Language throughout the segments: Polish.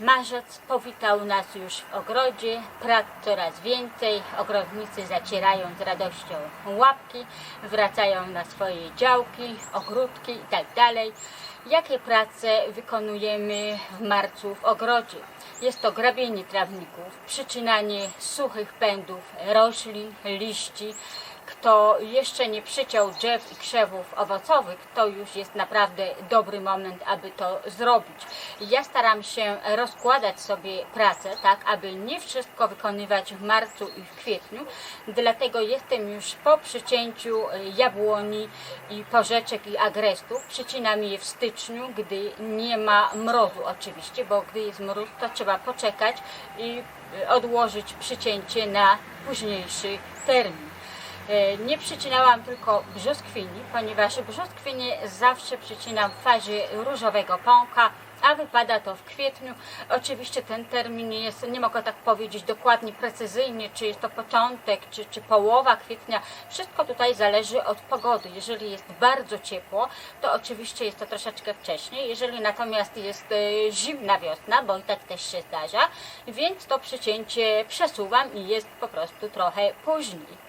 Marzec powitał nas już w ogrodzie, prac coraz więcej, ogrodnicy zacierają z radością łapki, wracają na swoje działki, ogródki itd. Jakie prace wykonujemy w marcu w ogrodzie? Jest to grabienie trawników, przycinanie suchych pędów, roślin, liści, kto jeszcze nie przyciął drzew i krzewów owocowych, to już jest naprawdę dobry moment, aby to zrobić. Ja staram się rozkładać sobie pracę, tak aby nie wszystko wykonywać w marcu i w kwietniu, dlatego jestem już po przycięciu jabłoni i porzeczek i agrestów. Przycinam je w styczniu, gdy nie ma mrozu oczywiście, bo gdy jest mróz, to trzeba poczekać i odłożyć przycięcie na późniejszy termin. E, Nie przycinałam tylko brzoskwini, ponieważ brzoskwinie zawsze przycinam w fazie różowego pąka, a wypada to w kwietniu. Oczywiście ten termin nie jest, nie mogę tak powiedzieć dokładnie, precyzyjnie, czy jest to początek, czy, czy połowa kwietnia. Wszystko tutaj zależy od pogody. Jeżeli jest bardzo ciepło, to oczywiście jest to troszeczkę wcześniej. Jeżeli natomiast jest e, zimna wiosna, bo i tak też się zdarza, więc to przycięcie przesuwam i jest po prostu trochę później.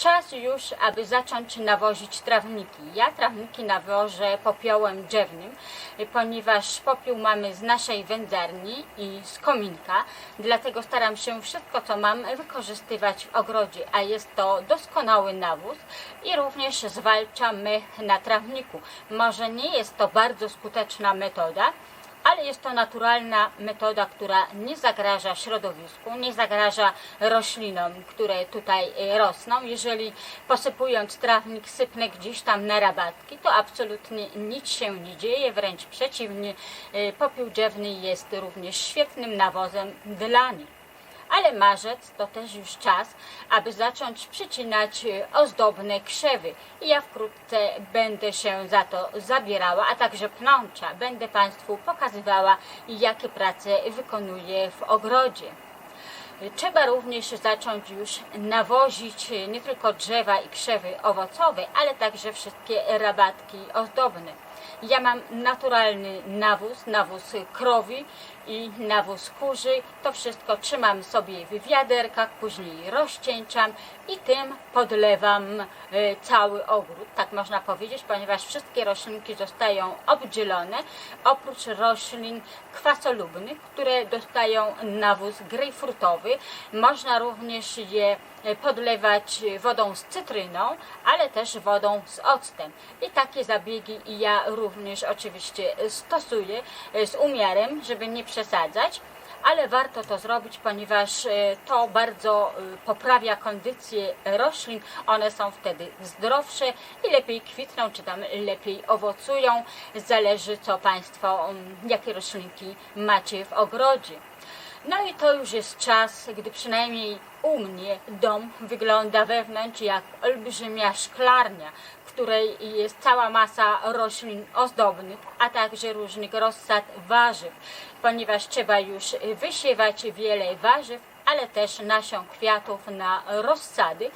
Czas już, aby zacząć nawozić trawniki. Ja trawniki nawożę popiołem drzewnym, ponieważ popiół mamy z naszej wędzarni i z kominka, dlatego staram się wszystko, co mam, wykorzystywać w ogrodzie, a jest to doskonały nawóz i również zwalcza mech na trawniku. Może nie jest to bardzo skuteczna metoda, ale jest to naturalna metoda, która nie zagraża środowisku, nie zagraża roślinom, które tutaj e, rosną. Jeżeli posypując trawnik sypnę gdzieś tam na rabatki, to absolutnie nic się nie dzieje, wręcz przeciwnie, e, popiół drzewny jest również świetnym nawozem dla nich ale marzec to też już czas, aby zacząć przycinać e, ozdobne krzewy. I ja wkrótce będę się za to zabierała, a także pnącza. Będę Państwu pokazywała, jakie prace wykonuję w ogrodzie. Trzeba również zacząć już nawozić nie tylko drzewa i krzewy owocowe, ale także wszystkie rabatki ozdobne. Ja mam naturalny nawóz, nawóz krowi i nawóz kurzy. To wszystko trzymam sobie w wiaderkach, później rozcieńczam i tym podlewam e, cały ogród, tak można powiedzieć, ponieważ wszystkie roślinki zostają obdzielone, oprócz roślin kwasolubnych, które dostają nawóz grejpfrutowy. Można również je podlewać wodą z cytryną, ale też wodą z octem. I takie zabiegi ja również oczywiście stosuję e, z umiarem, żeby nie przesadzać. Ale warto to zrobić, ponieważ e, to bardzo e, poprawia kondycję roślin. One są wtedy zdrowsze i lepiej kwitną, czy tam lepiej owocują. Zależy, co Państwo, jakie roślinki macie w ogrodzie. No i to już jest czas, gdy przynajmniej u mnie dom wygląda wewnątrz jak olbrzymia szklarnia, w której jest cała masa roślin ozdobnych, a także różnych rozsad warzyw, ponieważ trzeba już wysiewać wiele warzyw, ale też nasion kwiatów na rozsady,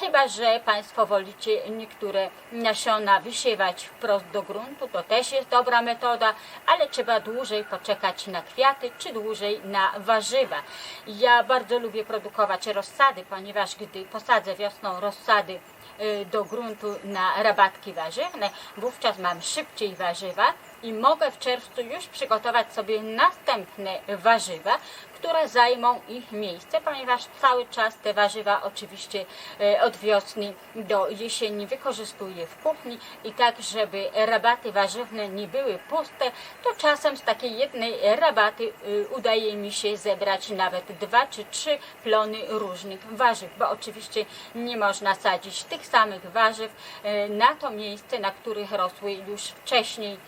chyba że Państwo wolicie niektóre nasiona wysiewać wprost do gruntu, to też jest dobra metoda, ale trzeba dłużej poczekać na kwiaty, czy dłużej na warzywa. Ja bardzo lubię produkować rozsady, ponieważ gdy posadzę wiosną rozsady y, do gruntu na rabatki warzywne, wówczas mam szybciej warzywa i mogę w czerwcu już przygotować sobie następne warzywa, które zajmą ich miejsce, ponieważ cały czas te warzywa oczywiście e, od wiosny do jesieni wykorzystuję w kuchni i tak, żeby rabaty warzywne nie były puste, to czasem z takiej jednej rabaty e, udaje mi się zebrać nawet dwa czy trzy plony różnych warzyw, bo oczywiście nie można sadzić tych samych warzyw e, na to miejsce, na których rosły już wcześniej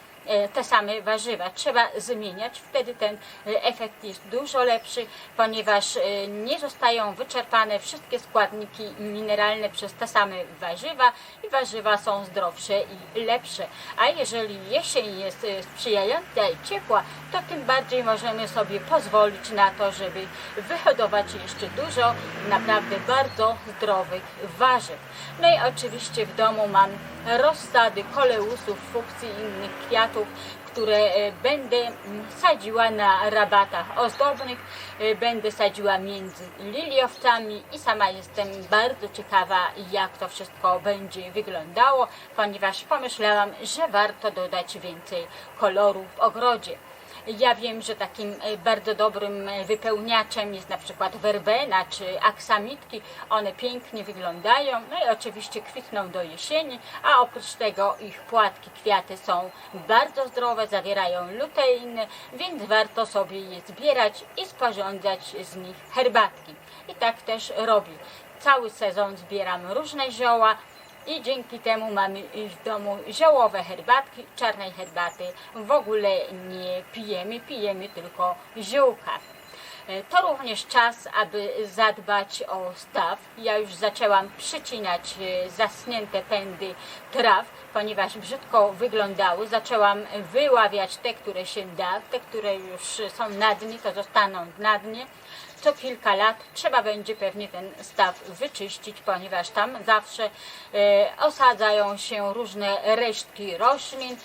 te same warzywa. Trzeba zmieniać, wtedy ten e, efekt jest dużo lepszy, ponieważ e, nie zostają wyczerpane wszystkie składniki mineralne przez te same warzywa i warzywa są zdrowsze i lepsze. A jeżeli jesień jest e, sprzyjająca i ciepła, to tym bardziej możemy sobie pozwolić na to, żeby wyhodować jeszcze dużo naprawdę bardzo zdrowych warzyw. No i oczywiście w domu mam rozsady koleusów, fukcji i innych kwiatów, które e, będę mm, sadziła na rabatach ozdobnych, e, będę sadziła między liliowcami i sama jestem bardzo ciekawa, jak to wszystko będzie wyglądało, ponieważ pomyślałam, że warto dodać więcej koloru w ogrodzie. Ja wiem, że takim e, bardzo dobrym e, wypełniaczem jest na przykład werbena czy aksamitki. One pięknie wyglądają, no i oczywiście kwitną do jesieni, a oprócz tego ich płatki, kwiaty są bardzo zdrowe, zawierają luteiny, więc warto sobie je zbierać i sporządzać z nich herbatki. I tak też robię. Cały sezon zbieram różne zioła, i dzięki temu mamy w domu ziołowe herbatki, czarnej herbaty w ogóle nie pijemy, pijemy tylko ziółka. E, To również czas, aby zadbać o staw. Ja już zaczęłam przycinać e, zaschnięte pędy traw, ponieważ brzydko wyglądały. Zaczęłam wyławiać te, które się da, te, które już są na dnie, to zostaną na dnie co kilka lat trzeba będzie pewnie ten staw wyczyścić, ponieważ tam zawsze e, osadzają się różne resztki roślin.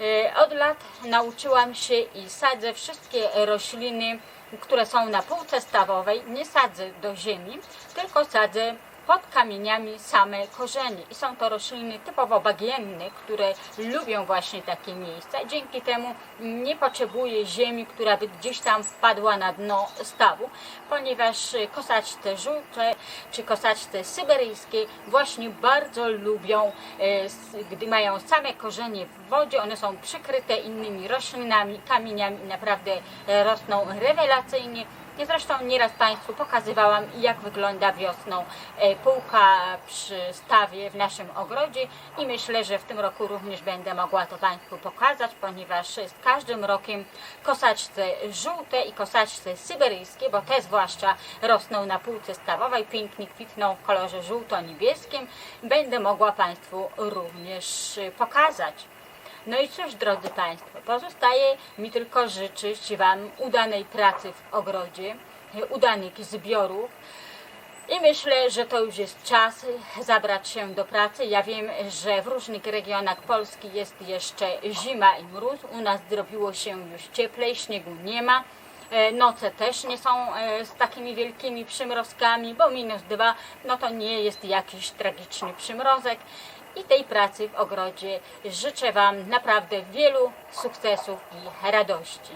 E, od lat nauczyłam się i sadzę wszystkie rośliny, które są na półce stawowej, nie sadzę do ziemi, tylko sadzę pod kamieniami same korzenie. I są to rośliny typowo bagienne, które lubią właśnie takie miejsca. Dzięki temu nie potrzebuje ziemi, która by gdzieś tam wpadła na dno stawu, ponieważ kosaczce żółte czy kosaczce syberyjskie właśnie bardzo lubią, e, gdy mają same korzenie w wodzie, one są przykryte innymi roślinami, kamieniami i naprawdę e, rosną rewelacyjnie. Ja zresztą nieraz Państwu pokazywałam, jak wygląda wiosną e, półka przy stawie w naszym ogrodzie i myślę, że w tym roku również będę mogła to Państwu pokazać, ponieważ z każdym rokiem kosaczce żółte i kosaczce syberyjskie, bo te zwłaszcza rosną na półce stawowej, pięknie kwitną w kolorze żółto-niebieskim, będę mogła Państwu również e, pokazać. No i cóż, drodzy Państwo, pozostaje mi tylko życzyć Wam udanej pracy w ogrodzie, udanych zbiorów. I myślę, że to już jest czas zabrać się do pracy. Ja wiem, że w różnych regionach Polski jest jeszcze zima i mróz. U nas zrobiło się już cieplej, śniegu nie ma. E, Noce też nie są e, z takimi wielkimi przymrozkami, bo minus dwa, no to nie jest jakiś tragiczny przymrozek. I tej pracy w ogrodzie życzę Wam naprawdę wielu sukcesów i radości.